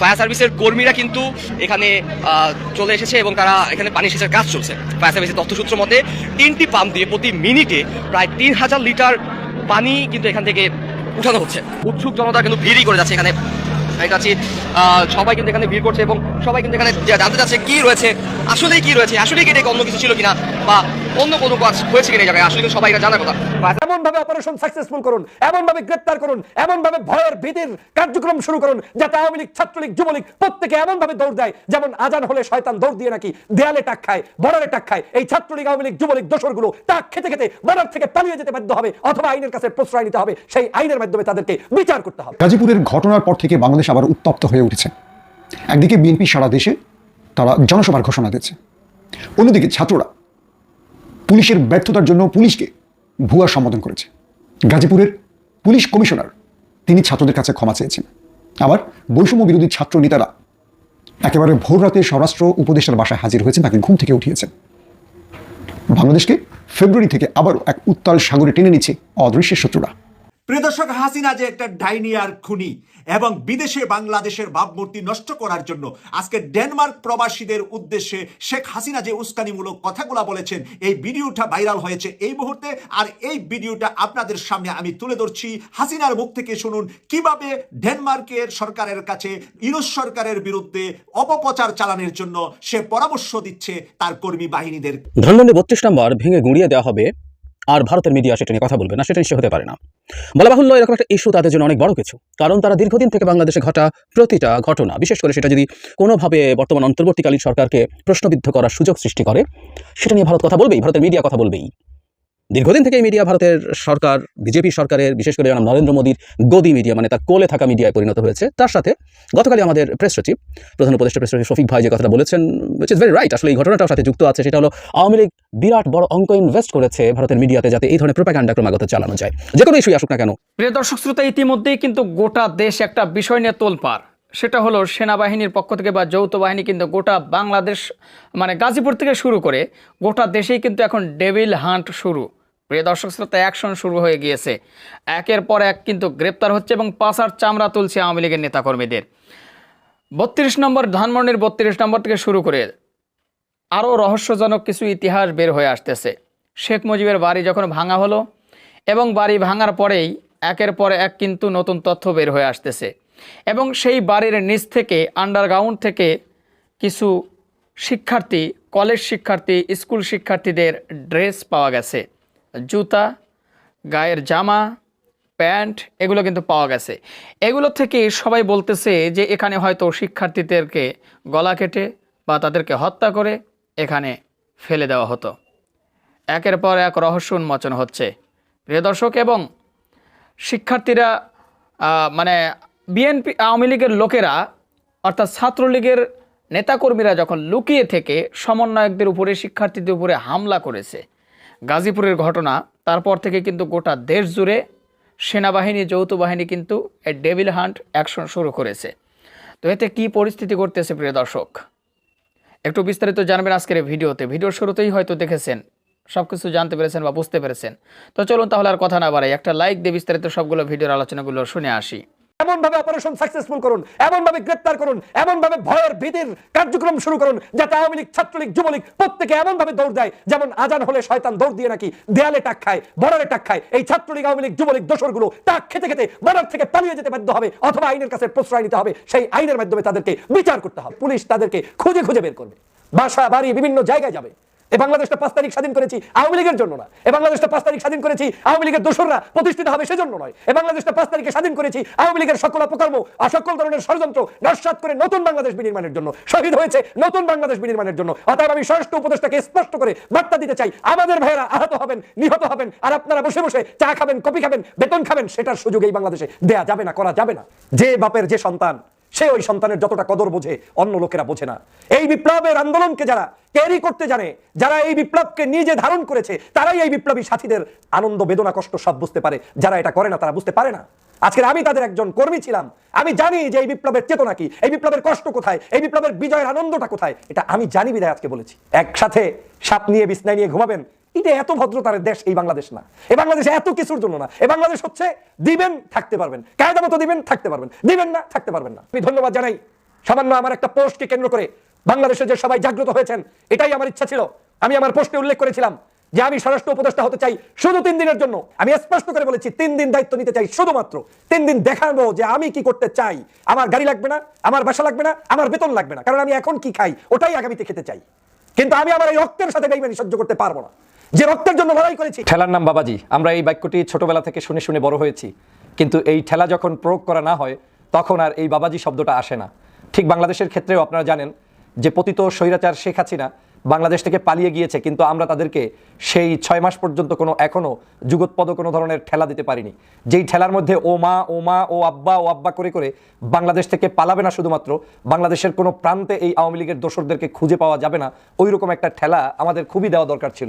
Fire সার্ভিসের কর্মীরা কিন্তু এখানে চলে এসেছে এবং তারা এখানে পানি সেচের কাজ চলছে। ফায়ার সার্ভিসের তথ্যসূত্র মতে, তিনটি পাম্প দিয়ে প্রতি মিনিটে প্রায় তিন হাজার লিটার পানি কিন্তু এখান থেকে উঠানো হচ্ছে। উৎসুক জনতা কিন্তু ভিড়ই করে যাচ্ছে এখানে। আমি কাছে সবাই কিন্তু এখানে ভিড় করছে এবং সবাই কিন্তু এখানে জানতে চাচ্ছে কি রয়েছে আসলেই কি রয়েছে আসলেই কি অন্য কিছু ছিল কিনা বা অন্য কোনো কাজ হয়েছে কিনা এই জায়গায় আসলে কিন্তু সবাই এটা জানার কথা। এমন ভাবে অপারেশন সাকসেসফুল করুন এমন ভাবে গ্রেপ্তার করুন এমন ভাবে ভয়ের ভীতির কার্যক্রম শুরু করুন যাতে আওয়ামী লীগ ছাত্রলীগ যুবলীগ প্রত্যেকে এমন ভাবে দৌড় দেয় যেমন আজান হলে শয়তান দৌড় দিয়ে নাকি দেয়ালে টাক খায় বর্ডারে টাক খায় এই ছাত্রলীগ আওয়ামী লীগ যুবলীগ দোসরগুলো টাক খেতে খেতে বর্ডার থেকে পালিয়ে যেতে বাধ্য হবে অথবা আইনের কাছে প্রশ্রয় নিতে হবে সেই আইনের মাধ্যমে তাদেরকে বিচার করতে হবে। গাজীপুরের ঘটনার পর থেকে বাংলাদেশ আবার উত্তপ্ত হয়ে উঠেছে। একদিকে বিএনপি সারা দেশে তারা জনসভার ঘোষণা দিয়েছে। অন্যদিকে ছাত্ররা পুলিশের ব্যর্থতার জন্য পুলিশকে ভুয়া সম্বোধন করেছে। গাজীপুরের পুলিশ কমিশনার তিনি ছাত্রদের কাছে ক্ষমা চেয়েছেন। আবার বৈষম্য বিরোধী ছাত্র নেতারা একেবারে ভোর রাতে স্বরাষ্ট্র উপদেষ্টার বাসায় হাজির হয়েছেন তাকে ঘুম থেকে উঠিয়েছেন। বাংলাদেশকে ফেব্রুয়ারি থেকে আবারও এক উত্তাল সাগরে টেনে নিচ্ছে অদৃশ্যের শত্রুরা। প্রিয় দর্শক, হাসিনা যে একটা ডাইনি আর খুনি এবং বিদেশে বাংলাদেশের ভাবমূর্তি নষ্ট করার জন্য আজকে ডেনমার্ক প্রবাসীদের উদ্দেশ্যে শেখ হাসিনা যে উস্কানিমূলক কথাগুলো বলেছেন, এই ভিডিওটা ভাইরাল হয়েছে এই মুহূর্তে। আর এই ভিডিওটা আপনাদের সামনে আমি তুলে ধরছি। হাসিনার মুখ থেকে শুনুন, কীভাবে ডেনমার্কের সরকারের কাছে, ইউরোপ সরকারের বিরুদ্ধে অপপ্রচার চালানোর জন্য সে পরামর্শ দিচ্ছে তার কর্মী বাহিনীদের। ধানমন্ডি বত্রিশ নম্বর ভেঙে গুঁড়িয়ে দেওয়া হবে আর ভারতের মিডিয়া সেটা নিয়ে কথা বলবে না, সেটা নিশ্চয় হতে পারে না। বলা বাহুল্য, এরকম একটা ইস্যু তাদের জন্য অনেক বড় কিছু। কারণ তারা দীর্ঘদিন থেকে বাংলাদেশে ঘটা প্রতিটা ঘটনা, বিশেষ করে সেটা যদি কোনোভাবে বর্তমান অন্তর্বর্তীকালীন সরকারকে প্রশ্নবিদ্ধ করার সুযোগ সৃষ্টি করে, সেটা নিয়ে ভারত কথা বলবেই, ভারতের মিডিয়া কথা বলবেই। দীর্ঘদিন থেকে মিডিয়া ভারতের সরকার, বিজেপি সরকারের, বিশেষ করে জনাব নরেন্দ্র মোদীর গদি মিডিয়া মানে তার কোলে থাকা মিডিয়ায় পরিণত হয়েছে, তার সাথে গতকালই আমাদের প্রেস সচিব, প্রধান উপদেষ্টা প্রেস সচিব শফিক ভাই যে কথাটা বলেছেন উইচ ইজ ভেরি রাইট আসলে এই ঘটনাটার সাথে যুক্ত আছে, সেটা হলো আওয়ামী লীগ বিরাট বড় অঙ্ক ইনভেস্ট করেছে ভারতের মিডিয়াতে যাতে এই ধরনের প্রোপাগান্ডা ক্রমাগত চালানো যায়। যে কোনো ইস্যুই আসুক না কেন। প্রিয় দর্শক, শ্রোতা, ইতিমধ্যেই কিন্তু গোটা দেশ একটা বিষয় নিয়ে তোলপার সেটা হলো সেনাবাহিনীর পক্ষ থেকে বা যৌথ বাহিনী কিন্তু গোটা বাংলাদেশ মানে গাজীপুর থেকে শুরু করে গোটা দেশেই কিন্তু এখন ডেভিল হান্ট শুরু। প্রিয় দর্শক, শ্রোতা অ্যাকশন শুরু হয়ে গিয়েছে। একের পর এক কিন্তু গ্রেপ্তার হচ্ছে এবং পাশার চামড়া তুলছে আওয়ামী লীগের নেতাকর্মীদের। বত্রিশ নম্বর ধানমন্ডির বত্রিশ নম্বর থেকে শুরু করে আরও রহস্যজনক কিছু ইতিহাস বের হয়ে আসতেছে। শেখ মুজিবের বাড়ি যখন ভাঙা হলো এবং বাড়ি ভাঙার পরেই একের পর এক কিন্তু নতুন তথ্য বের হয়ে আসতেছে এবং সেই বাড়ির নিচ থেকে আন্ডারগ্রাউন্ড থেকে কিছু শিক্ষার্থী কলেজ শিক্ষার্থী স্কুল শিক্ষার্থীদের ড্রেস পাওয়া গেছে। জুতা, গায়ের জামা প্যান্ট, এগুলো কিন্তু পাওয়া গেছে। এগুলো থেকে সবাই বলতেছে যে এখানে হয়তো শিক্ষার্থীদেরকে গলা কেটে বা তাদেরকে হত্যা করে এখানে ফেলে দেওয়া হতো। একের পর এক রহস্য উন্মোচন হচ্ছে। প্রিয় দর্শক, এবং শিক্ষার্থীরা মানে বিএনপি, আওয়ামী লীগের লোকেরা, অর্থাৎ ছাত্রলীগের নেতাকর্মীরা যখন লুকিয়ে থেকে সমন্বয়কদের উপরে, শিক্ষার্থীদের উপরে হামলা করেছে, গাজীপুরের ঘটনা, তারপর থেকে কিন্তু গোটা দেশ জুড়ে সেনাবাহিনী যৌথ বাহিনী কিন্তু এ ডেভিল হান্ট অ্যাকশন শুরু করেছে। তো এতে কি পরিস্থিতি ঘটতেছে প্রিয় দর্শক? একটু বিস্তারিত জানবেন আজকের ভিডিওতে। ভিডিওর শুরুতেই হয়তো দেখেছেন সব কিছু জানতে পেরেছেন বা বুঝতে পেরেছেন। তো চলুন তাহলে আর কথা না বাড়াই। একটা লাইক দিয়ে বিস্তারিত সবগুলো ভিডিওর আলোচনাগুলো শুনে আসি। এমন ভাবে অপারেশন সাকসেসফুল করুন এমন ভাবে গ্রেপ্তার করুন এমন ভাবে ভয়ের ভীতির কার্যক্রম শুরু করুন, যাতে আওয়ামী লীগ, ছাত্রলীগ, যুবলীগ প্রত্যেকে এমন ভাবে দৌড় দেয়, যেমন আজান হলে শয়তান দৌড় দিয়ে নাকি দেয়ালে টাক খায় বর্ডারে টাক খায়, এই ছাত্রলীগ, আওয়ামী লীগ, যুবলীগ, দোসরগুলো টাক খেতে খেতে বর্ডার থেকে পালিয়ে যেতে বাধ্য হবে, অথবা আইনের কাছে প্রশ্রয় নিতে হবে, সেই আইনের মাধ্যমে তাদেরকে বিচার করতে হবে, পুলিশ তাদেরকে খুঁজে খুঁজে বের করবে। বাসা, বাড়ি, বিভিন্ন জায়গায় যাবে। এ বাংলাদেশটা পাঁচ তারিখ স্বাধীন করেছি আওয়ামী লীগের জন্য না। এ বাংলাদেশটা পাঁচ তারিখ স্বাধীন করেছি আওয়ামী লীগের দোসররা প্রতিষ্ঠিত হবে সেজন্য নয়। এ বাংলাদেশটা পাঁচ তারিখে স্বাধীন করেছি আওয়ামী লীগের সকল অপকর্ম আর সকল ধরনের ষড়যন্ত্র নস্বাত করে নতুন বাংলাদেশ বিনির্মাণের জন্য শহীদ হয়েছে নতুন বাংলাদেশ বিনির্মাণের জন্য। অতএব আমি স্বরাষ্ট্র উপদেষ্টাকে স্পষ্ট করে বার্তা দিতে চাই, আমাদের ভাইয়েরা আহত হবেন, নিহত হবেন, আর আপনারা বসে বসে চা খাবেন কপি খাবেন, বেতন খাবেন, সেটার সুযোগ এই বাংলাদেশে দেয়া যাবে না, করা যাবে না। যে বাপের যে সন্তান সে ওই সন্তানের যতটা কদর বোঝে, অন্য লোকেরা বোঝে না। এই বিপ্লবের আন্দোলনকে যারা ক্যারি করতে জানে, যারা এই বিপ্লবকে নিজে ধারণ করেছে, তারাই এই বিপ্লবী সাথীদের আনন্দ, বেদনা, কষ্ট সব বুঝতে পারে। যারা এটা করে না, তারা বুঝতে পারে না। আজকে আমি তাদের একজন কর্মী ছিলাম। আমি জানি যে এই বিপ্লবের চেতনা কি, এই বিপ্লবের কষ্ট কোথায়, এই বিপ্লবের বিজয়ের আনন্দটা কোথায়, এটা আমি জানি বিদায় আজকে বলেছি। একসাথে সাপ নিয়ে, বিছনায় নিয়ে ঘুমাবেন এটা এত ভদ্রতার দেশ এই বাংলাদেশ না। এই বাংলাদেশ এত কিছুর জন্য না। এই বাংলাদেশ হচ্ছে দিবেন, থাকতে পারবেন। কায়দা মতো দিবেন, থাকতে পারবেন। দিবেন না, থাকতে পারবেন না। আমি ধন্যবাদ জানাই সামান্য আমার একটা পোস্টকে কেন্দ্র করে বাংলাদেশে যে সবাই জাগ্রত হয়েছেন, এটাই আমার ইচ্ছা ছিল। আমি আমার পোস্টে উল্লেখ করেছিলাম যে আমি স্বরাষ্ট্র উপদেষ্টা হতে চাই শুধু তিন দিনের জন্য। আমি স্পষ্ট করে বলেছি, তিন দিন দায়িত্ব নিতে চাই শুধুমাত্র। তিন দিন দেখাবো যে আমি কি করতে চাই। আমার গাড়ি লাগবে না, আমার বাসা লাগবে না, আমার বেতন লাগবে না। কারণ আমি এখন কি খাই, ওটাই আগামীতে খেতে চাই। কিন্তু আমি আমার এই রক্তের সাথে বেইমানি সহ্য করতে পারব না। যে রক্তের জন্য লড়াই করেছি। ঠেলার নাম বাবাজি। আমরা এই বাক্যটি ছোটবেলা থেকে শুনে শুনে বড় হয়েছি। কিন্তু এই ঠেলা যখন প্রয়োগ করা না হয়, তখন আর এই বাবাজি শব্দটা আসে না। ঠিক বাংলাদেশের ক্ষেত্রেও আপনারা জানেন যে, পতিত স্বৈরাচার শেখ হাসিনা বাংলাদেশ থেকে পালিয়ে গিয়েছে, কিন্তু আমরা তাদেরকে সেই ছয় মাস পর্যন্ত কোনো এখনও যুগোৎপদ কোনো ধরনের ঠেলা দিতে পারিনি। যেই ঠেলার মধ্যে ও মা ও মা, ও আব্বা ও আব্বা করে করে বাংলাদেশ থেকে পালাবে না শুধুমাত্র, বাংলাদেশের কোনো প্রান্তে এই আওয়ামী লীগের দোসরদেরকে খুঁজে পাওয়া যাবে না ওই রকম একটা ঠেলা আমাদের খুবই দেওয়া দরকার ছিল।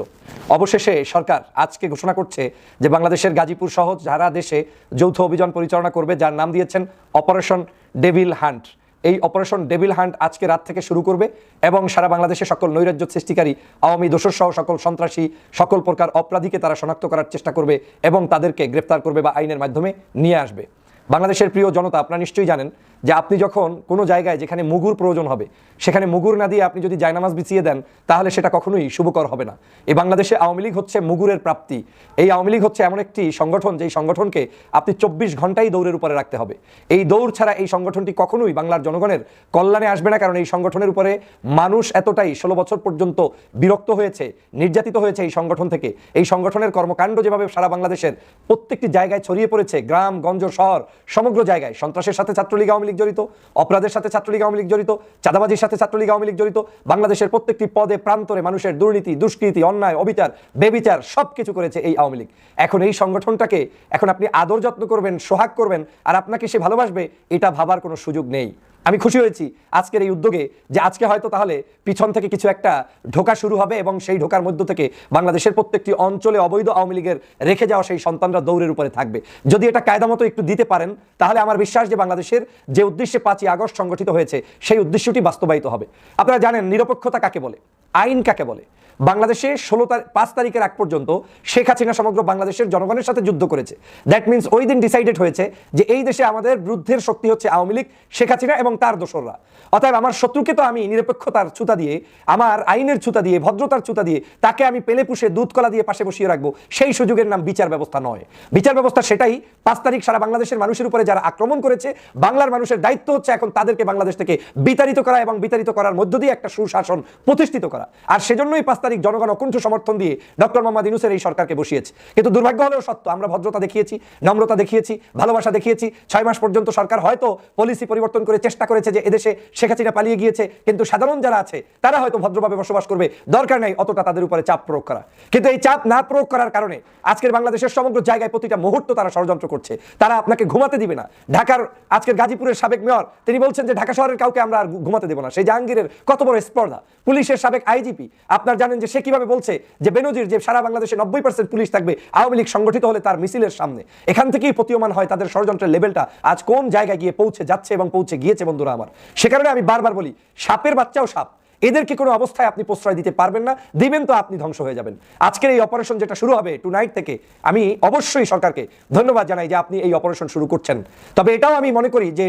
অবশেষে সরকার আজকে ঘোষণা করছে যে বাংলাদেশের গাজীপুর সহ যারা দেশে যৌথ অভিযান পরিচালনা করবে, যার নাম দিয়েছেন অপারেশন ডেভিল হান্ট এই অপারেশন ডেভিল হান্ট আজকে রাত থেকে শুরু করবে এবং সারা বাংলাদেশে সকল নৈরাজ্য সৃষ্টিকারী, আওয়ামী দোষর সহ সকল সন্ত্রাসী, সকল প্রকার অপরাধীকে তারা শনাক্ত করার চেষ্টা করবে এবং তাদেরকে গ্রেপ্তার করবে বা আইনের মাধ্যমে নিয়ে আসবে। বাংলাদেশের প্রিয় জনতা, আপনারা নিশ্চয়ই জানেন যে আপনি যখন কোনো জায়গায় যেখানে মুগুর প্রয়োজন হবে, সেখানে মুগুর না দিয়ে আপনি যদি জায়নামাজ বিছিয়ে দেন, তাহলে সেটা কখনোই শুভকর হবে না। এই বাংলাদেশে আওয়ামী লীগ হচ্ছে মুগুরের প্রাপ্তি। এই আওয়ামী লীগ হচ্ছে এমন একটি সংগঠন, যেই সংগঠনকে আপনি চব্বিশ ঘন্টাই দৌড়ের উপরে রাখতে হবে। এই দৌড় ছাড়া এই সংগঠনটি কখনোই বাংলার জনগণের কল্যাণে আসবে না, কারণ এই সংগঠনের উপরে মানুষ এতটাই ষোলো বছর পর্যন্ত বিরক্ত হয়েছে, নির্যাতিত হয়েছে এই সংগঠন থেকে। এই সংগঠনের কর্মকাণ্ড যেভাবে সারা বাংলাদেশের প্রত্যেকটি জায়গায় ছড়িয়ে পড়েছে, গ্রাম, গঞ্জ, শহর, সমগ্র জায়গায়। সন্ত্রাসের সাথে ছাত্রলীগ আওয়ামী লীগ জড়িত, অপরাধের সাথে ছাত্রলীগ আওয়ামী লীগ জড়িত, চাঁদাবাজির সাথে ছাত্রলীগ আওয়ামী লীগ জড়িত, বাংলাদেশের প্রত্যেকটি পদে প্রান্তরে মানুষের দুর্নীতি, দুষ্কৃতি, অন্যায়, অবিচার, বেবিচার সব কিছু করেছে এই আওয়ামী লীগ। এখন এই সংগঠনটাকে এখন আপনি আদর যত্ন করবেন, সোহাগ করবেন, আর আপনাকে সে ভালোবাসবে, এটা ভাবার কোনো সুযোগ নেই। আমি খুশি হয়েছি আজকের এই উদ্যোগে যে আজকে হয়তো তাহলে পিছন থেকে কিছু একটা ঢোকা শুরু হবে এবং সেই ঢোকার মধ্য থেকে বাংলাদেশের প্রত্যেকটি অঞ্চলে অবৈধ আওয়ামী লীগের রেখে যাওয়া সেই সন্তানরা দৌড়ের উপরে থাকবে। যদি এটা কায়দা মতো একটু দিতে পারেন, তাহলে আমার বিশ্বাস যে বাংলাদেশের যে উদ্দেশ্যে পাঁচই আগস্ট সংগঠিত হয়েছে, সেই উদ্দেশ্যটি বাস্তবায়িত হবে। আপনারা জানেন নিরপেক্ষতা কাকে বলে? আইন কাকে বলে? বাংলাদেশে ষোলো তারিখ পাঁচ তারিখের আগ পর্যন্ত শেখ হাসিনা সমগ্র বাংলাদেশের জনগণের সাথে যুদ্ধ করেছে। দ্যাট মিনস ওই দিন ডিসাইডেড হয়েছে যে এই দেশে আমাদের বিরুদ্ধের শক্তি হচ্ছে আওয়ামী লীগ, শেখ হাসিনা এবং তার দোসররা। অতএব আমার শত্রুকে তো আমি নিরপেক্ষতার ছুতা দিয়ে, আমার আইনের ছুতা দিয়ে, ভদ্রতার ছুতা দিয়ে, তাকে আমি পেলে পুষে দুধ কলা দিয়ে পাশে বসিয়ে রাখব, সেই সুযোগের নাম বিচার ব্যবস্থা নয়। বিচার ব্যবস্থা সেটাই পাঁচ তারিখ সারা বাংলাদেশের মানুষের উপরে যারা আক্রমণ করেছে, বাংলার মানুষের দায়িত্ব হচ্ছে এখন তাদেরকে বাংলাদেশ থেকে বিতাড়িত করা এবং বিতাড়িত করার মধ্য দিয়ে একটা সুশাসন প্রতিষ্ঠিত করা। আর সেজন্যই পাঁচ তারিখ জনগণ অকুণ্ঠ সমর্থন দিয়ে ডক্টর মোহাম্মদ ইনুসের এই সরকারকে বসিয়েছে। কিন্তু দুর্ভাগ্য হলেও সত্য, আমরা ভদ্রতা দেখিয়েছি, নম্রতা দেখিয়েছি, ভালোবাসা দেখিয়েছি, ছয় মাস পর্যন্ত সরকার হয়তো পলিসি পরিবর্তন করে চেষ্টা করেছে যে এদেশে শেখ হাসিনা পালিয়ে গিয়েছে, কিন্তু সাধারণ যারা আছে, তারা হয়তো ভদ্রভাবে বসবাস করবে, দরকার নেই অতটা তাদের উপরে চাপ প্রয়োগ করা। কিন্তু এই চাপ না প্রয়োগ করার কারণে আজকের বাংলাদেশের সমগ্র জায়গায় প্রতিটা মুহূর্ত তারা ষড়যন্ত্র করছে। তারা আপনাকে ঘুমাতে দিবে না। ঢাকার আজকের গাজীপুরের সাবেক মেয়র, তিনি বলছেন যে ঢাকা শহরের কাউকে আমরা আর ঘুমাতে দেবো না। সেই জাহাঙ্গীরের কত বড় স্পর্ধা। পুলিশের সাবেক আইজিপি, আপনার জানেন যে সে কীভাবে বলছে যে বেনজির, যে সারা বাংলাদেশে নব্বই পার্সেন্ট পুলিশ থাকবে, আওয়ামী লীগ সংগঠিত হলে তার মিছিলের সামনে। এখান থেকেই প্রতীয়মান হয় তাদের ষড়যন্ত্রের লেভেলটা। আজ কোন জায়গায় গিয়ে পৌঁছে যাচ্ছে এবং পৌঁছে গিয়েছে বন্ধুরা আমার? সে কারণে আমি বারবার বলি, সাপের বাচ্চাও সাপ। এদেরকে কোনো অবস্থায় আপনি প্রশ্রয় দিতে পারবেন না? দিবেন তো আপনি ধ্বংস হয়ে যাবেন। আজকের এই অপারেশন যেটা শুরু হবে টু নাইট থেকে, আমি অবশ্যই সরকারকে ধন্যবাদ জানাই যে আপনি এই অপারেশন শুরু করছেন। তবে এটাও আমি মনে করি যে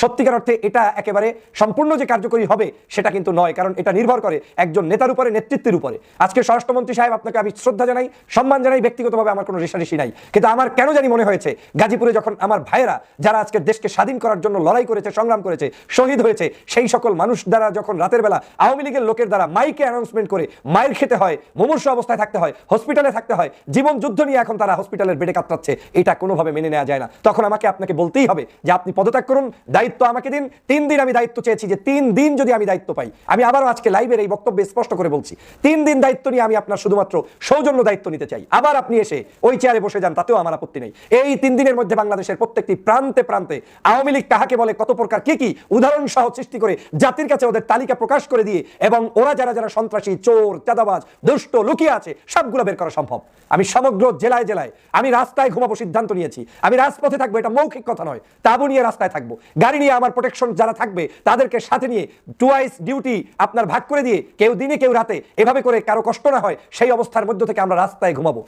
সত্যিকার অর্থে এটা একেবারে সম্পূর্ণ যে কার্যকরী হবে, সেটা কিন্তু নয়, কারণ এটা নির্ভর করে একজন নেতার উপরে, নেতৃত্বের উপরে। আজকে স্বরাষ্ট্রমন্ত্রী সাহেব আপনাকে আমি শ্রদ্ধা জানাই, সম্মান জানাই, ব্যক্তিগতভাবে আমার কোনো রেশারেশি নাই। কিন্তু আমার কেন জানি মনে হয়েছে, গাজীপুরে যখন আমার ভাইয়েরা, যারা আজকে দেশকে স্বাধীন করার জন্য লড়াই করেছে, সংগ্রাম করেছে, শহীদ হয়েছে, সেই সকল মানুষ দ্বারা যখন রাতের বেলা আওয়ামী লীগের লোকের দ্বারা মাইকে অ্যানাউন্সমেন্ট করে মাইর খেতে হয়, মুমূর্ষ অবস্থায় থাকতে হয় হসপিটালে থাকতে হয়, জীবন যুদ্ধ নিয়ে এখন তারা হসপিটালের বেডে কাতরাচ্ছে, এটা কোনোভাবে মেনে নেওয়া যায় না। তখন আমাকে আপনাকে বলতেই হবে যে আপনি পদত্যাগ করুন দায়িত্ব আমাকে দিন। তিন দিন আমি দায়িত্ব চেয়েছি যে তিন দিন যদি আমি দায়িত্ব পাই, আমি আবারও আজকে লাইভের এই বক্তব্যে স্পষ্ট করে বলছি, তিন দিন দায়িত্ব নিয়ে আমি আপনার শুধুমাত্র সৌজন্য দায়িত্ব নিতে চাই। আবার আপনি এসে ওই চেয়ারে বসে যান, তাতেও আমার আপত্তি নেই। এই তিন দিনের মধ্যে বাংলাদেশের প্রত্যেকটি প্রান্তে প্রান্তে আওয়ামী লীগ কাহাকে বলে, কত প্রকার কি কি উদাহরণ সহ সৃষ্টি করে জাতির কাছে ওদের তালিকা প্রকাশ করে দিয়ে এবং ওরা যারা যারা সন্ত্রাসী, চোর, চাঁদাবাজ, দুষ্ট, লুকিয়ে আছে, সবগুলো বের করা সম্ভব। আমি সমগ্র জেলায় জেলায় আমি রাস্তায় ঘুমাবো সিদ্ধান্ত নিয়েছি। আমি রাজপথে থাকব, এটা মৌখিক কথা নয়। তাবু নিয়ে রাস্তায় থাকব। গাড়ি নিয়ে আমার প্রোটেকশন যারা থাকবে, তাদেরকে সাথে নিয়ে টুয়াইস ডিউটি আপনার ভাগ করে দিয়ে কেউ দিনে কেউ রাতে এভাবে করে কারও কষ্ট না হয়, সেই অবস্থার মধ্য থেকে আমরা রাস্তায় ঘুমাবো।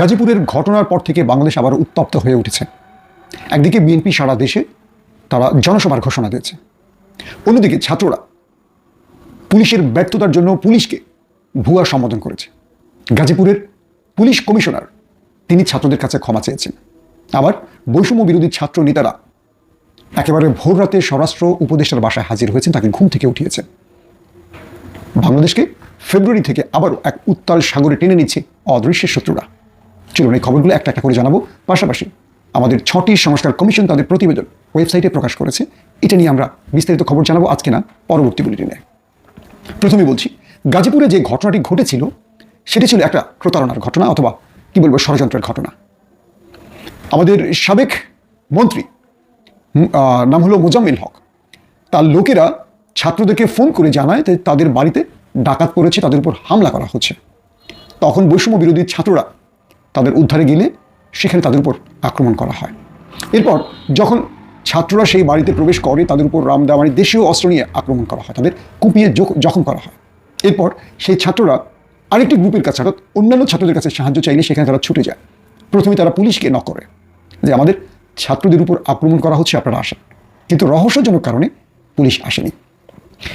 গাজীপুরের ঘটনার পর থেকে বাংলাদেশ আবার উত্তপ্ত হয়ে উঠেছে। একদিকে বিএনপি সারা দেশে তারা জনসভার ঘোষণা দিয়েছে। অন্যদিকে ছাত্ররা পুলিশের ব্যর্থতার জন্য পুলিশকে ভুয়া সম্বোধন করেছে। গাজীপুরের পুলিশ কমিশনার তিনি ছাত্রদের কাছে ক্ষমা চেয়েছেন। আবার বৈষম্য বিরোধী ছাত্র নেতারা একেবারে ভোর রাতে স্বরাষ্ট্র উপদেষ্টার বাসায় হাজির হয়েছেন, তাকে ঘুম থেকে উঠিয়েছেন। বাংলাদেশকে ফেব্রুয়ারি থেকে আবারও এক উত্তাল সাগরে টেনে নিচ্ছে অদৃশ্যের শত্রুরা। চলুন এই খবরগুলো একটা একটা করে জানাব। পাশাপাশি আমাদের ছটি সংস্কার কমিশন তাদের প্রতিবেদন ওয়েবসাইটে প্রকাশ করেছে। এটা নিয়ে আমরা বিস্তারিত খবর জানাব আজকে না, পরবর্তী বুলেটিনে। প্রথমে বলছি, গাজীপুরে যে ঘটনাটি ঘটেছিল, সেটি ছিল একটা প্রতারণার ঘটনা অথবা কি বলব ষড়যন্ত্রের ঘটনা। আমাদের সাবেক মন্ত্রী নাম হলো মোজাম্মেল হক। তার লোকেরা ছাত্রদেরকে ফোন করে জানায় যে তাদের বাড়িতে ডাকাত পড়েছে, তাদের উপর হামলা করা হচ্ছে। তখন বৈষম্য বিরোধী ছাত্ররা তাদের উদ্ধারে গেলে সেখানে তাদের উপর আক্রমণ করা হয়। এরপর যখন ছাত্ররা সেই বাড়িতে প্রবেশ করে, তাদের উপর রামদা মানে দেশীয় অস্ত্র নিয়ে আক্রমণ করা হয়, তাদের কুপিয়ে জখ- জখম করা হয়। এরপর সেই ছাত্ররা আরেকটি গ্রুপের কাছে, অর্থাৎ অন্যান্য ছাত্রদের কাছে সাহায্য চাইলে সেখানে তারা ছুটে যায়। প্রথমে তারা পুলিশকে ন করে যে, আমাদের ছাত্রদের উপর আক্রমণ করা হচ্ছে আপনারা আসেন। কিন্তু রহস্যজনক কারণে পুলিশ আসেনি।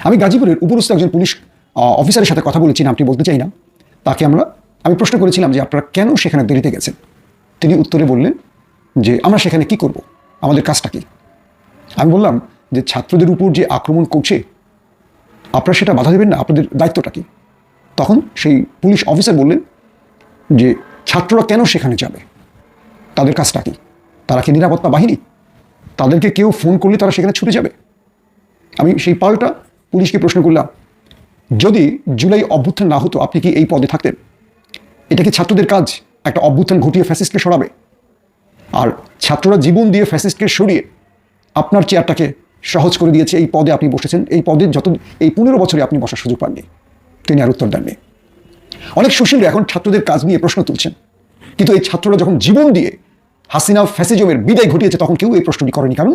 আমি গাজীপুরের উপরস্থ একজন পুলিশ অফিসারের সাথে কথা বলেছি নামটি বলতে চাই না। তাকে আমরা, আমি প্রশ্ন করেছিলাম যে আপনারা কেন সেখানে দেরিতে গেছেন? তিনি উত্তরে বললেন যে, আমরা সেখানে কি করব? আমাদের কাজটা কি? আমি বললাম যে, ছাত্রদের উপর যে আক্রমণ করছে, আপনারা সেটা বাধা দেবেন না, আপনাদের দায়িত্বটা কি? তখন সেই পুলিশ অফিসার বললেন যে, ছাত্ররা কেন সেখানে যাবে? তাদের কাজটা কি? তারা কি নিরাপত্তা বাহিনী? তাদেরকে কেউ ফোন করলে তারা সেখানে ছুটে যাবে। আমি সেই পাল্টা পুলিশকে প্রশ্ন করলাম, যদি জুলাই অভ্যুত্থান না হতো আপনি কি এই পদে থাকতেন? এটা কি ছাত্রদের কাজ? একটা অভ্যুত্থান ঘটিয়ে ফ্যাসিস্টকে সরাবে। আর ছাত্ররা জীবন দিয়ে ফ্যাসিস্টকে সরিয়ে আপনার চেয়ারটাকে সহজ করে দিয়েছে, এই পদে আপনি বসেছেন। এই পদে যত, এই পনেরো বছরে আপনি বসার সুযোগ পাননি। তিনি আর উত্তর দেননি। অনেক সুশীল এখন ছাত্রদের কাজ নিয়ে প্রশ্ন তুলছেন। কিন্তু এই ছাত্ররা যখন জীবন দিয়ে হাসিনা ফ্যাসিজমের বিদায় ঘটিয়েছে, তখন কেউ এই প্রশ্নটি করেনি। কারণ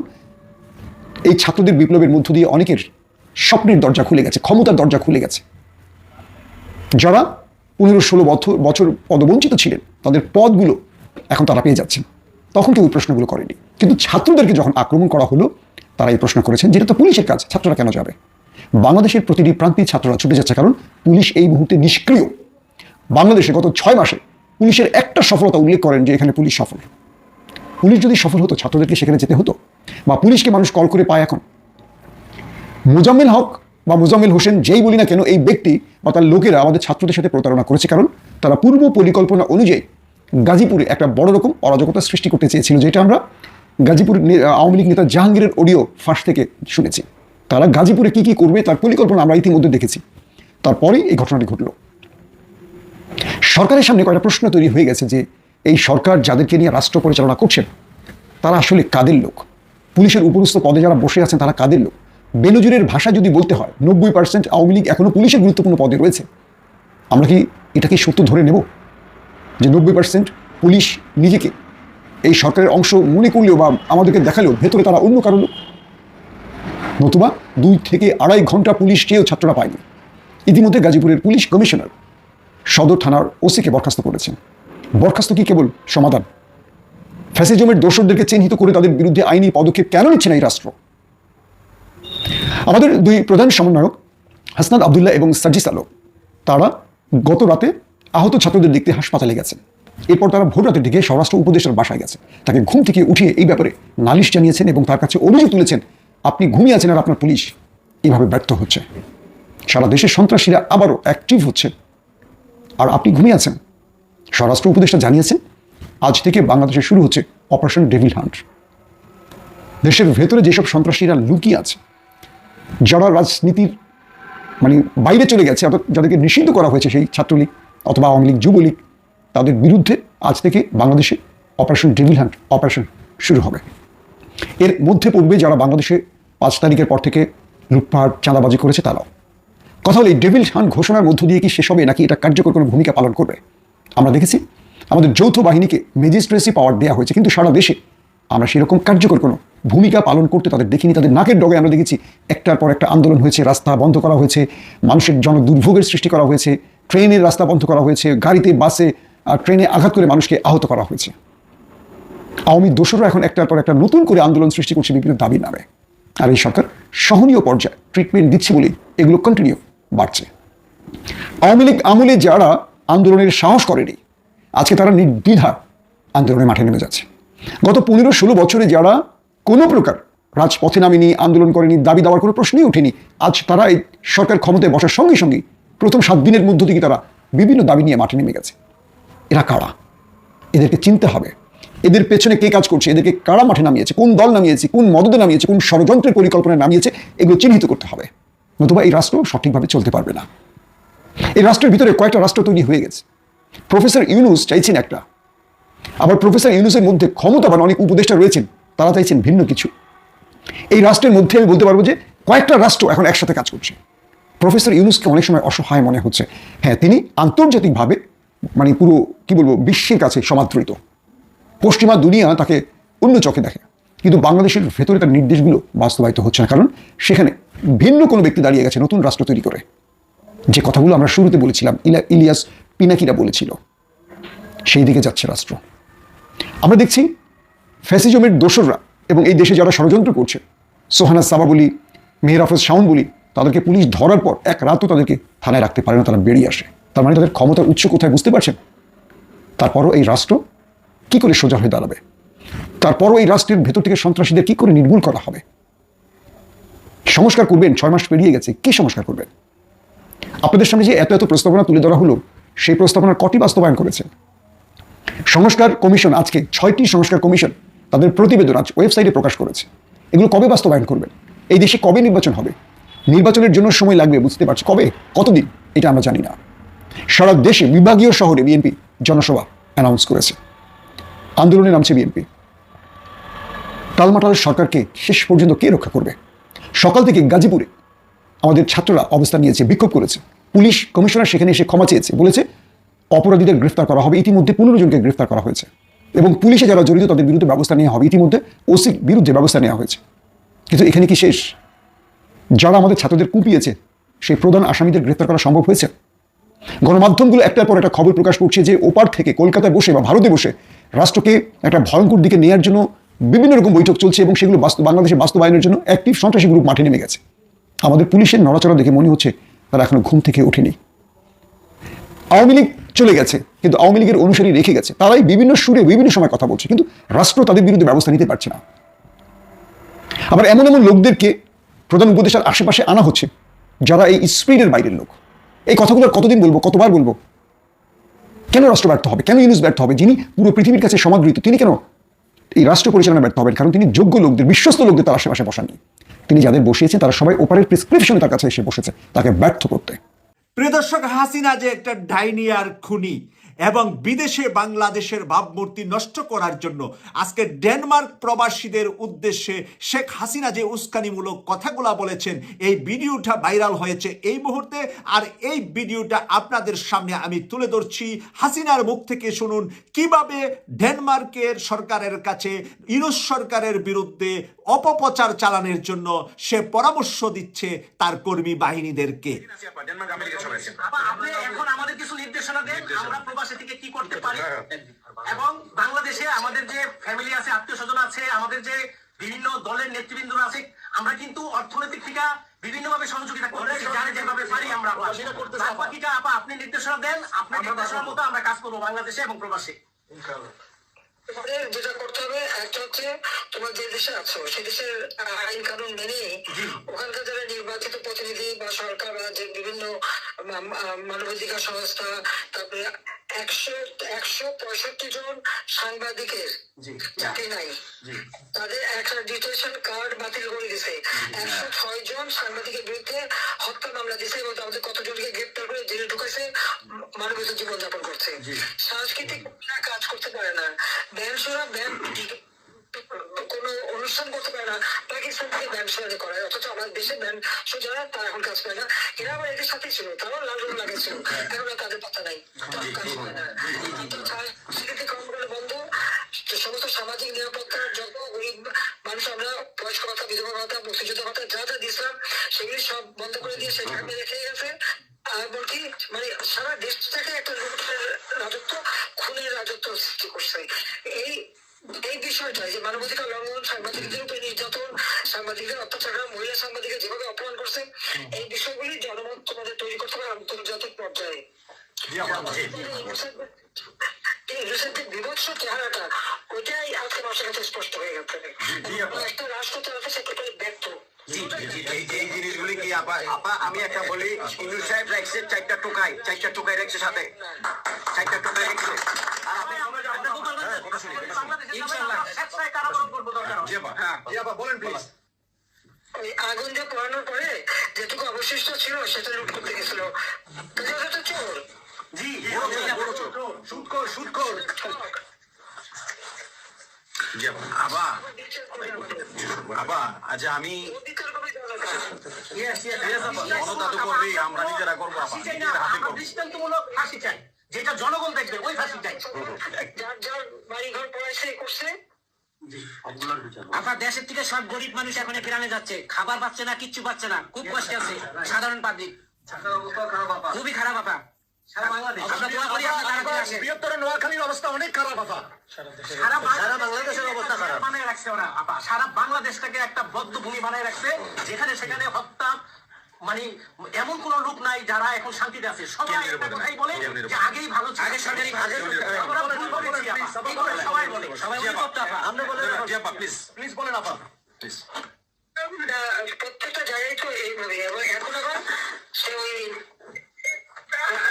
এই ছাত্রদের বিপ্লবের মধ্য দিয়ে অনেকের স্বপ্নের দরজা খুলে গেছে, ক্ষমতার দরজা খুলে গেছে। যারা পনেরো ষোলো বছর বছর পদবঞ্চিত ছিলেন, তাদের পদগুলো এখন তারা পেয়ে যাচ্ছেন। তখন কেউ প্রশ্নগুলো করেনি। কিন্তু ছাত্রদেরকে যখন আক্রমণ করা হলো, তারা এই প্রশ্ন করেছেন যেটা তো পুলিশের কাজ, ছাত্ররা কেন যাবে? বাংলাদেশের প্রতিটি প্রান্তিক ছাত্ররা ছুটে যাচ্ছে, কারণ পুলিশ এই মুহূর্তে নিষ্ক্রিয়। বাংলাদেশে গত ছয় মাসে পুলিশের একটা সফলতা উল্লেখ করেন যে এখানে পুলিশ সফল। পুলিশ যদি সফল হতো, ছাত্রদেরকে সেখানে যেতে হতো? বা পুলিশকে মানুষ কল করে পায় এখন? মোজাম্মেল হক বা মোজাম্মেল হোসেন যেই বলি না কেন, এই ব্যক্তি বা তার লোকেরা আমাদের ছাত্রদের সাথে প্রতারণা করেছে। কারণ তারা পূর্ব পরিকল্পনা অনুযায়ী গাজীপুরে একটা বড় রকম অরাজকতা সৃষ্টি করতে চেয়েছিল, যেটা আমরা গাজীপুর আওয়ামী লীগ নেতা জাহাঙ্গীরের অডিও ফাঁস থেকে শুনেছি। তারা গাজীপুরে কি কি করবে, তার পরিকল্পনা আমরা ইতিমধ্যে দেখেছি। তারপরেই এই ঘটনাটি ঘটলো। সরকারের সামনে কয়েকটা প্রশ্ন তৈরি হয়ে গেছে যে এই সরকার যাদেরকে নিয়ে রাষ্ট্র পরিচালনা করছেন, তারা আসলে কাদের লোক? পুলিশের উপরস্থ পদে যারা বসে আছেন, তারা কাদের লোক? বেনজিরের ভাষা যদি বলতে হয়, নব্বই পার্সেন্ট আওয়ামী লীগ এখনও পুলিশের গুরুত্বপূর্ণ পদে রয়েছে। আমরা কি এটাকে সত্য ধরে নেব? যে নব্বই পার্সেন্ট পুলিশ নিজেকে এই সরকারের অংশ মনে করলেও বা আমাদেরকে দেখালেও ভেতরে তারা অন্য কারও লোক? নতুবা দুই থেকে আড়াই ঘণ্টা পুলিশ চেয়েও ছাত্ররা পায়নি। ইতিমধ্যে গাজীপুরের পুলিশ কমিশনার সদর থানার ওসিকে বরখাস্ত করেছেন। বরখাস্ত কি কেবল সমাধান? ফ্যাসিজমের দোষরদেরকে চিহ্নিত করে তাদের বিরুদ্ধে আইনি পদক্ষেপ কেন নিচ্ছে না এই রাষ্ট্র? আমাদের দুই প্রধান সমন্বয়ক হাসনাদ আবদুল্লাহ এবং সাজিস আলম, তারা গত রাতে আহত ছাত্রদের দেখতে হাসপাতালে গেছেন। এরপর তারা ভোর রাতের দিকে স্বরাষ্ট্র উপদেষ্টার বাসায় গেছে তাকে ঘুম থেকে উঠিয়ে এই ব্যাপারে নালিশ জানিয়েছেন এবং তার কাছে অভিযোগ তুলেছেন, আপনি ঘুমিয়ে আছেন আর আপনার পুলিশ এভাবে ব্যর্থ হচ্ছে। সারা দেশের সন্ত্রাসীরা আবারও অ্যাক্টিভ হচ্ছে। আর আপনি ঘুমিয়ে আছেন? স্বরাষ্ট্র উপদেষ্টা জানিয়েছেন, আজ থেকে বাংলাদেশে শুরু হচ্ছে অপারেশন ডেভিল হান্ট দেশের ভেতরে যেসব সন্ত্রাসীরা লুকিয়ে আছে, যারা রাজনীতির মানে বাইরে চলে গেছে, অর্থাৎ যাদেরকে নিষিদ্ধ করা হয়েছে সেই ছাত্রলীগ অথবা আওয়ামী লীগ, যুবলীগ, তাদের বিরুদ্ধে আজ থেকে বাংলাদেশে অপারেশন ডেভিল হান্ট অপারেশন শুরু হবে। এর মধ্যে পড়বে যারা বাংলাদেশে পাঁচ তারিখের পর থেকে লুটপাট, চাঁদাবাজি করেছে তারাও। কথা হলো, এই ডেভিল হান্ট ঘোষণার মধ্য দিয়ে কি শেষ হবে নাকি এটা কার্যকর কোনো ভূমিকা পালন করবে? আমরা দেখেছি, আমাদের যৌথ বাহিনীকে ম্যাজিস্ট্রেসি পাওয়ার দেওয়া হয়েছে, কিন্তু সারা দেশে আমরা সেরকম কার্যকর কোনো ভূমিকা পালন করতে তাদের দেখিনি। তাদের নাকের ডগে আমরা দেখেছি, একটার পর একটা আন্দোলন হয়েছে, রাস্তা বন্ধ করা হয়েছে, মানুষের জন দুর্ভোগের সৃষ্টি করা হয়েছে, ট্রেনের রাস্তা বন্ধ করা হয়েছে, গাড়িতে, বাসে, আর ট্রেনে আঘাত করে মানুষকে আহত করা হয়েছে। আওয়ামী দোসররা এখন একটার পর একটা নতুন করে আন্দোলন সৃষ্টি করছে বিভিন্ন দাবি নামে। আর এই সরকার সহনীয় পর্যায়ে ট্রিটমেন্ট দিচ্ছে বলেই এগুলো কন্টিনিউ বাড়ছে। আওয়ামী লীগ আমলে যারা আন্দোলনের সাহস করেনি। আজকে তারা নির্দ্বিধা আন্দোলনের মাঠে নেমে যাচ্ছে। গত পনেরো ষোলো বছরে যারা কোনো প্রকার রাজপথে নামেনি, আন্দোলন করেনি, দাবি দেওয়ার কোনো প্রশ্নই ওঠেনি, আজ তারা এই সরকার ক্ষমতায় বসার সঙ্গে সঙ্গে প্রথম সাত দিনের মধ্য থেকে তারা বিভিন্ন দাবি নিয়ে মাঠে নেমে গেছে। এরা কারা? এদেরকে চিনতে হবে। এদের পেছনে কে কাজ করছে? এদেরকে কারা মাঠে নামিয়েছে? কোন দল নামিয়েছে? কোন মদদে নামিয়েছে? কোন ষড়যন্ত্রের পরিকল্পনায় নামিয়েছে? এগুলো চিহ্নিত করতে হবে। নতুবা এই রাষ্ট্র সঠিকভাবে চলতে পারবে না। এই রাষ্ট্রের ভিতরে কয়েকটা রাষ্ট্র তৈরি হয়ে গেছে। প্রফেসর ইউনুস চাইছেন একটা। আবার প্রফেসর ইউনুসের মধ্যে ক্ষমতাবান অনেক উপদেষ্টা রয়েছেন, তারা চাইছেন ভিন্ন কিছু। এই রাষ্ট্রের মধ্যে আমি বলতে পারব যে কয়েকটা রাষ্ট্র এখন একসাথে কাজ করছে। প্রফেসর ইউনুসকে অনেক সময় অসহায় মনে হচ্ছে। হ্যাঁ তিনি আন্তর্জাতিকভাবে মানে পুরো, কি বলব, বিশ্বের কাছে সমাদৃত। পশ্চিমা দুনিয়া তাকে অন্য চোখে দেখে। কিন্তু বাংলাদেশের ভেতরে তার নির্দেশগুলো বাস্তবায়িত হচ্ছে না। কারণ সেখানে ভিন্ন কোনো ব্যক্তি দাঁড়িয়ে গেছে নতুন রাষ্ট্র তৈরি করে। যে কথাগুলো আমরা শুরুতে বলেছিলাম, ইলা ইলিয়াস পিনাকিরা বলেছিল, সেই দিকে যাচ্ছে রাষ্ট্র। আমরা দেখছি ফ্যাসিজমের দোসররা এবং এই দেশে যারা ষড়যন্ত্র করছে, সোহানা সাবা বলি, মেহের আফরোজ শাওন বলি, তাদেরকে পুলিশ ধরার পর এক রাতও তাদেরকে থানায় রাখতে পারে না, তারা বেরিয়ে আসে। তার মানে তাদের ক্ষমতার উচ্চ কোথায় বুঝতে পারছেন? তারপরও এই রাষ্ট্র কি করে সোজা হয়ে দাঁড়াবে? তারপরও এই রাষ্ট্রের ভেতর থেকে সন্ত্রাসীদের কি করে নির্মূল করা হবে? সংস্কার করবেন, ছয় মাস পেরিয়ে গেছে, কি সংস্কার করবেন? আপনাদের সামনে যে এত এত প্রস্তাবনা তুলে ধরা হলো, সেই প্রস্তাবনার কটি বাস্তবায়ন করেছে? সংস্কার কমিশন আজকে ছয়টি সংস্কার কমিশন তাদের প্রতিবেদন আজ ওয়েবসাইটে প্রকাশ করেছে। এগুলো কবে বাস্তবায়ন করবেন এই দেশে কবে নির্বাচন হবে? নির্বাচনের জন্য সময় লাগবে, বুঝতে পারছি। কবে? কতদিন? এটা আমরা জানি না। সারা দেশে বিভাগীয় শহরে বিএনপি জনসভা অ্যানাউন্স করেছে। আন্দোলনে নামছে বিএনপি। টালমাটাল সরকারকে শেষ পর্যন্ত কে রক্ষা করবে? সকাল থেকে গাজীপুরে আমাদের ছাত্ররা অবস্থান নিয়েছে, বিক্ষোভ করেছে। পুলিশ কমিশনার সেখানে এসে ক্ষমা চেয়েছে, বলেছে অপরাধীদের গ্রেফতার করা হবে, ইতিমধ্যে পনেরো জনকে গ্রেফতার করা হয়েছে। এবং পুলিশে যারা জড়িত তাদের বিরুদ্ধে ব্যবস্থা নেওয়া হবে, ইতিমধ্যে ওসির বিরুদ্ধে ব্যবস্থা নেওয়া হয়েছে। কিন্তু এখানে কি শেষ? যারা আমাদের ছাত্রদের কুপিয়েছে, সেই প্রধান আসামিদের গ্রেফতার করা সম্ভব হয়েছে? গণমাধ্যমগুলো একটার পর একটা খবর প্রকাশ করছে যে ওপার থেকে কলকাতায় বসে বা ভারতে বসে রাষ্ট্রকে একটা ভয়ঙ্কর দিকে নেওয়ার জন্য বিভিন্ন রকম বৈঠক চলছে এবং সেগুলো বাস্তব বাংলাদেশে বাস্তবায়নের জন্য অ্যাক্টিভ সন্ত্রাসী গ্রুপ মাঠে নেমে গেছে। আমাদের পুলিশের নড়াচড়া দেখে মনে হচ্ছে তারা এখনও ঘুম থেকে ওঠেনি। আওয়ামী লীগ চলে গেছে, কিন্তু আওয়ামী লীগের অনুসারী রেখে গেছে। তারাই বিভিন্ন সুরে বিভিন্ন সময় কথা বলছে, কিন্তু রাষ্ট্র তাদের বিরুদ্ধে ব্যবস্থা নিতে পারছে না। আবার এমন এমন লোকদেরকে প্রধান উপদেশের আশেপাশে আনা হচ্ছে, যারা এই স্পিডের বাইরের লোক। এই কথাগুলো কতদিন বলব, কতবার বলব? কেন রাষ্ট্র ব্যর্থ হবে? কেন ইউনুস ব্যর্থ হবে? যিনি পুরো পৃথিবীর কাছে সমাদৃত, তিনি কেন এই রাষ্ট্র পরিচালনা ব্যর্থ হবেন? কারণ তিনি যোগ্য লোকদের, বিশ্বস্ত লোকদের তার আশেপাশে বসাননি। তিনি যাদের বসিয়েছেন, তারা সবাই ওপারের প্রেসক্রিপশনে তার কাছে এসে বসেছে, তাকে ব্যর্থ করতে। প্রিয় দর্শক, হাসিনা যে একটা ডাইনি আর খুনি এবং বিদেশে বাংলাদেশের ভাবমূর্তি নষ্ট করার জন্য আজকে ডেনমার্ক প্রবাসীদের উদ্দেশ্যে শেখ হাসিনা যে উস্কানিমূলক কথাগুলা বলেছেন, এই ভিডিওটা ভাইরাল হয়েছে এই মুহূর্তে। আর এই ভিডিওটা আপনাদের সামনে আমি তুলে ধরছি। হাসিনার মুখ থেকে শুনুন, কীভাবে ডেনমার্কের সরকারের কাছে ইউরোস সরকারের বিরুদ্ধে অপপ্রচার চালানোর জন্য সে পরামর্শ দিচ্ছে তার কর্মী বাহিনীদেরকে। এখন আমাদের কিছু নির্দেশনা দেন আমরা প্রবাসী থেকে কি করতে পারি? এবং বাংলাদেশে আমাদের যে ফ্যামিলি আছে আত্মীয় স্বজন আছে আমাদের যে বিভিন্ন দলের নেতৃবৃন্দ আছে আমরা কিন্তু অর্থনৈতিক থেকে বিভিন্ন ভাবে সহযোগিতা করতেছি জানি যেভাবে পারি আমরা বাদ বাকিটা আপা আপনি নির্দেশনা দেন আপনার নির্দেশনা মতো আমরা কাজ করব বাংলাদেশে এবং প্রবাসী। তোমাদের যেটা করতে হবে একটা হচ্ছে তোমরা যে দেশে আছো সেই দেশের আইন কানুন মেনে ওখানকার যারা নির্বাচিত প্রতিনিধি বা সরকার বা যে বিভিন্ন মানবাধিকার সংস্থা তারপরে একশো একশো পঁয়ষট্টি জন সাংবাদিকের চাকরি নাই। তাদের অ্যাক্রেডিটেশন কার্ড বাতিল করে দিছে। একশো ছয় জন সাংবাদিকের বিরুদ্ধে হত্যা মামলা দিছে এবং তাদের কতজনকে গ্রেপ্তার করে জেলে ঢুকেছে মানবিত জীবনযাপন করছে। সাংস্কৃতিক কাজ ব্যায়াম সোনা কোনো অনুষ্ঠান করতে পারে না পাকিস্তান থেকে ব্যায়াম সোনা করায় অথচ আমাদের দেশে ব্যায়াম সোজা তারা এখন কাজ পায় না। এরা আবার এদের সাথেই ছিল তারাও লাল রং ছিল এখন আর তাদের পাতা নাই। কাজ পায় না কিন্তু সাংস্কৃতিক কর্মগুলো বন্ধ যে সমস্ত সামাজিক নিরাপত্তা যত গরিব মানুষ আমরা বয়স্ক ভাতা বিধবা ভাতা মুক্তিযুদ্ধ ভাতা যা যা দিয়েছিলাম সেগুলি সব বন্ধ করে দিয়ে সেটা মেরে রেখে গেছে আর বলছি মানে সারা দেশটাকে একটা লুটের রাজত্ব খুনের রাজত্ব সৃষ্টি করছে এই এই বিষয়টা যে মানবাধিকার লঙ্ঘন সাংবাদিকদের উপরে নির্যাতন সাংবাদিকদের অত্যাচার সাংবাদিকদের যেভাবে অপমান করছে এই বিষয়গুলি জনমত তোমাদের তৈরি করতে হবে আন্তর্জাতিক পর্যায়ে। ইউনুসের যে বিভৎস চেহারাটা ওইটাই আজকে মানুষের কাছে স্পষ্ট হয়ে গেছে। একটা রাষ্ট্র চালাতে সে টোটালি ব্যর্থ। এই এই জিনিসগুলি কি আপা আপা আমি একটা বলি ইনু সাহেব রাখছে চারটা টোকাই চারটা টোকাই রাখছে সাথে। চারটা টোকাই রাখছে আর আপনি হ্যাঁ। ইনশাআল্লাহ। হ্যাঁ, জি আপা, বলেন প্লিজ আগুন যে পোড়ানোর পরে যেটুকু অবশিষ্ট ছিল সেটা লুট করতে গেছিল। চোর। জি আচ্ছা আমি আমরা নিজেরা করব। দৃষ্টান্তমূলক ফাঁসি চাই যেটা জনগণ দেখবে ওই ফাঁসি চাই যার যার বাড়ি ঘর পড়াইছে করছে আপনার দেশের থেকে সব গরিব মানুষ এখন গ্রামে যাচ্ছে। খাবার পাচ্ছে না কিচ্ছু পাচ্ছে না। খুব কষ্টে আছে। সাধারণ পাবলিক খুবই খারাপ আপা। সারা রাখছে ওরা আপা। সারা বাংলাদেশটাকে একটা বদ্ধ ভূমি বানায় রাখছে যেখানে সেখানে হত্যা মানে এমন কোন লোক নাই যারা এখন শান্তিতে আছে। সবাই একটা কথাই বলে যে আগেই ভালো ছিল। আগে সরকারি ভালো ছিল। আমরা ভুল করেছি আপা। এই কথা সবাই বলে আপা। আমরা বলেন আপা। প্লিজ প্লিজ বলেন আপা। প্লিজ প্রত্যেকটা জায়গায় তো এইভাবে এবং এখন আবার সে ওই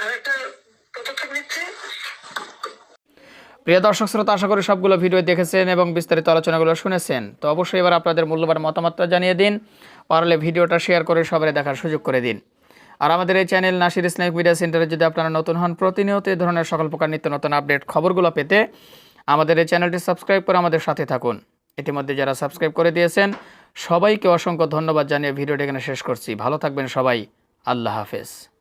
আরেকটা পদক্ষেপ নিচ্ছে। প্রিয় দর্শক শ্রোতা আশা করি সবগুলো ভিডিও দেখেছেন এবং বিস্তারিত আলোচনাগুলো শুনেছেন। তো অবশ্যই এবার আপনাদের মূল্যবান মতামতটা জানিয়ে দিন পারলে ভিডিওটা শেয়ার করে সবাই দেখার সুযোগ করে দিন। আর আমাদের এই চ্যানেল নাসির ইসলামিক মিডিয়া সেন্টারে যদি আপনারা নতুন হন প্রতিনিয়ত এই ধরনের সকল প্রকার নিত্য নতুন আপডেট খবরগুলো পেতে আমাদের এই চ্যানেলটি সাবস্ক্রাইব করে আমাদের সাথে থাকুন। ইতিমধ্যে যারা সাবস্ক্রাইব করে দিয়েছেন, সবাইকে অসংখ্য ধন্যবাদ জানিয়ে ভিডিওটি এখানে শেষ করছি। ভালো থাকবেন সবাই। আল্লাহ হাফেজ।